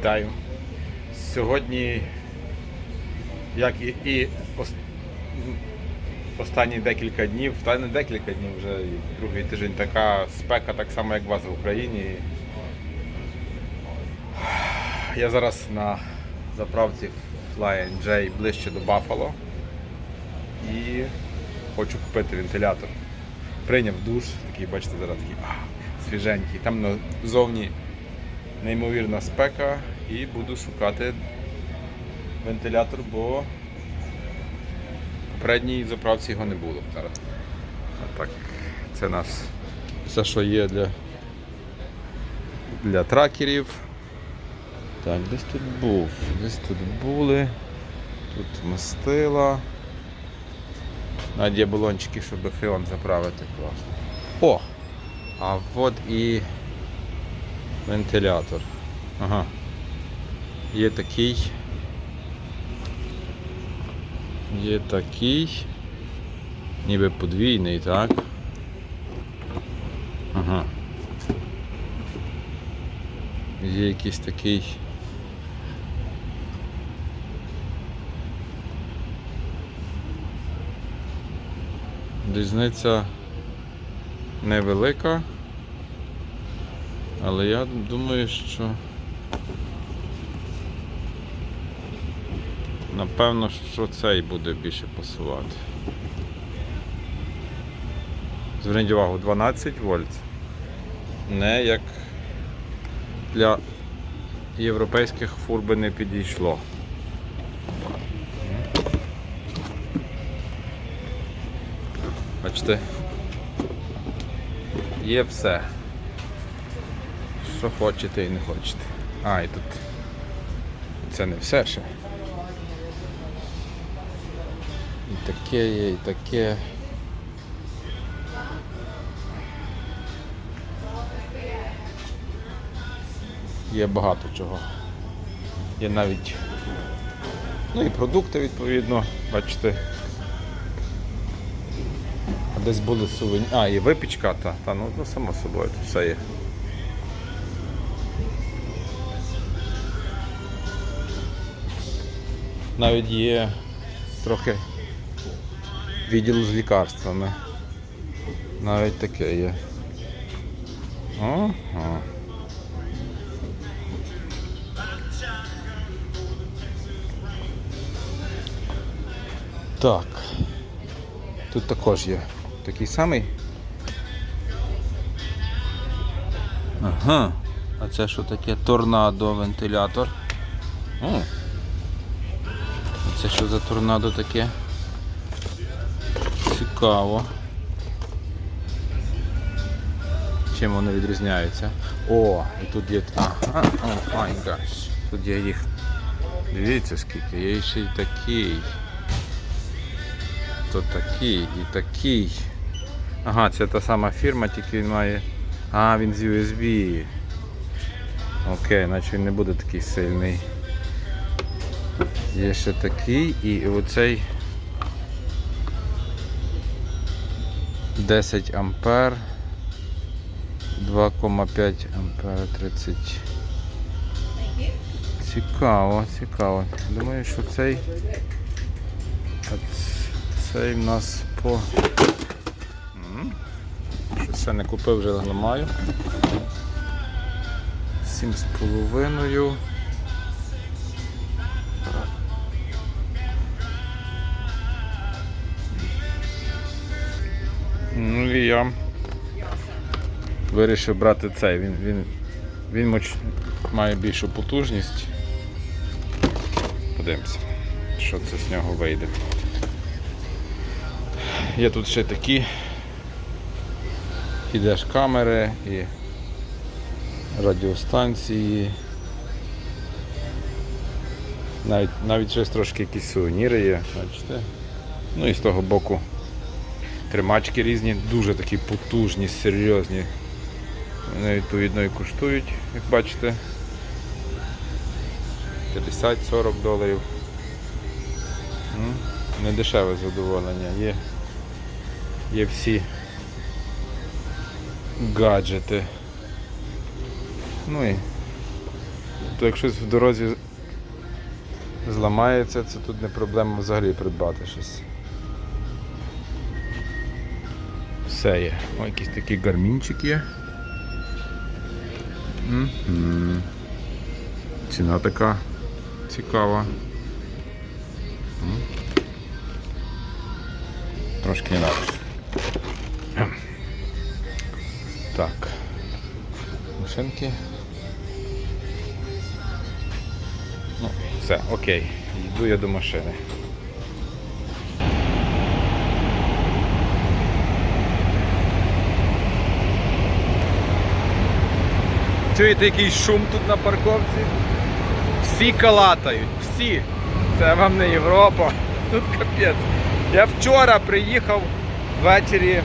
Вітаю. Сьогодні, як і, і останні декілька днів, та не декілька днів, вже другий тиждень така спека, так само як у вас в Україні. Я зараз на заправці Flying J ближче до Баффало і хочу купити вентилятор. Прийняв душ, такий, бачите, зараз такий свіженький. Там назовні неймовірна спека і буду шукати вентилятор, бо в передній заправці його не було зараз. Так, це у нас все, що є для, для тракерів. Так, десь тут був, десь тут були, тут мастила. Навіть є балончики, щоб фреон заправити класно. О! А от і вентилятор. Ага. Є такий. Є такий. Ніби подвійний, так? Ага. Є якийсь такий. Різниця невелика. Але я думаю, що напевно, що цей буде більше пасувати. Зверніть увагу, 12 вольт. Не як для європейських фур би не підійшло. Бачите, є все. Що хочете і не хочете. А, і тут це не все ще. І таке є, і таке. Є багато чого. Є навіть ну і продукти відповідно, бачите. А десь були сувені. А, і випічка, та, та ну, ну само собою тут все є. Навіть є трохи відділ з лікарствами. Навіть таке є. Ага. Так. Тут також є такий самий. Ага. А це що таке? Торнадо вентилятор. О. Це що за торнадо таке? Цікаво. Чим вони відрізняються? О, і тут є. Ага, о, май гаш. Тут є їх. Дивіться скільки, є ще й такий. То такий і такий. Ага, це та сама фірма, тільки він має. А, він з USB. Окей, наче він не буде такий сильний. Є ще такий і оцей 10 ампер, 2,5 ампер. 30. Цікаво, цікаво. Думаю, що цей цей в нас по... Що ще не купив, вже ламаю. 7,5. Ну і я вирішив брати цей. Він, він, він має більшу потужність. Подивимося, що це з нього вийде. Є тут ще такі і камери, і радіостанції. Навіть, навіть щось трошки якісь сувеніри є, бачите. Ну і з того боку тримачки різні, дуже такі потужні, серйозні. Вони відповідно і коштують, як бачите. 50-40 доларів. М, Не дешеве задоволення. Є, є всі гаджети. Ну і Тобто, як щось в дорозі зламається, це тут не проблема взагалі придбати щось. Все є. О, якийсь такий гармінчик є. Мгм. Ціна така цікава. М. Трошки інакше. Так. Машинки. Ну, все, окей. Йду я до машини. Чуєте який шум тут на парковці? Всі калатають, всі. Це вам не Європа. Тут капець. Я вчора приїхав ввечері,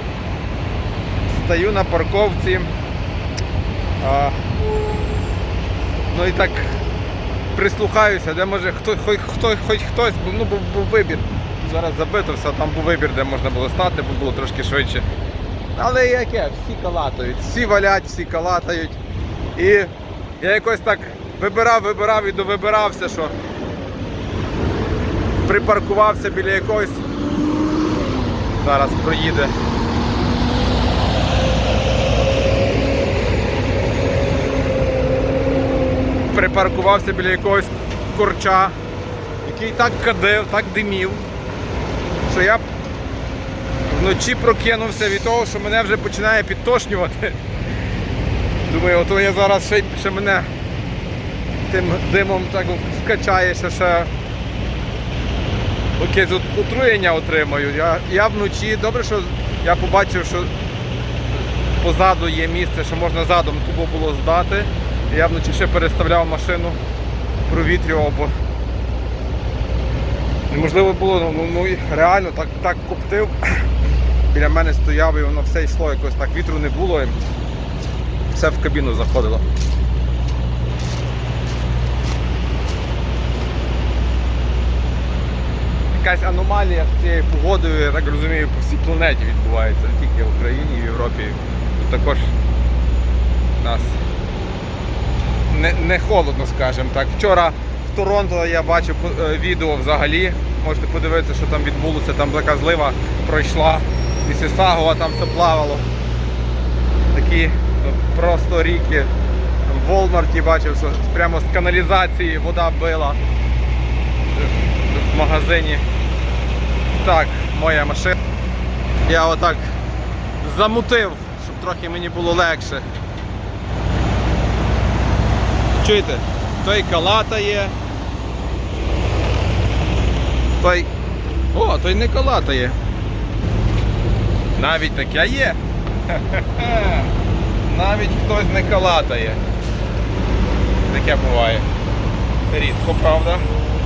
стою на парковці. А, ну і так прислухаюся, де може хтось, хоч, хтось, хоч хтось, ну був, був вибір. Зараз забито все, там був вибір, де можна було стати, бо було трошки швидше. Але яке, всі калатають, всі валять, всі калатають. І я якось так вибирав, вибирав і довибирався, що припаркувався біля якогось. Зараз проїде. Припаркувався біля якогось корча, який так кадив, так димів, що я вночі прокинувся від того, що мене вже починає підтошнювати. Думаю, ото я зараз ще, ще мене тим димом так вкачає, що ще якесь отруєння отримаю. Я, я вночі, добре, що я побачив, що позаду є місце, що можна задом тубо було здати. Я вночі ще переставляв машину, провітрював, бо неможливо було, ну, ну, ну реально так, так коптив. Біля мене стояв і воно все йшло, якось так вітру не було. І все в кабіну заходило. Якась аномалія з цією погодою, я так розумію, по всій планеті відбувається, не тільки в Україні, в Європі. Тут також нас не, не холодно, скажімо так. Вчора в Торонто я бачив е, відео взагалі. Можете подивитися, що там відбулося, там така злива пройшла. Місісагова там все плавало. Такі просто ріки. В Волмарті бачив, що прямо з каналізації вода била в магазині. Так, моя машина. Я отак замутив, щоб трохи мені було легше. Чуєте? Той калатає. Той. О, той не калатає. Навіть таке є. Хе-хе-хе. Навіть хтось не калатає. Таке буває. Рідко, правда?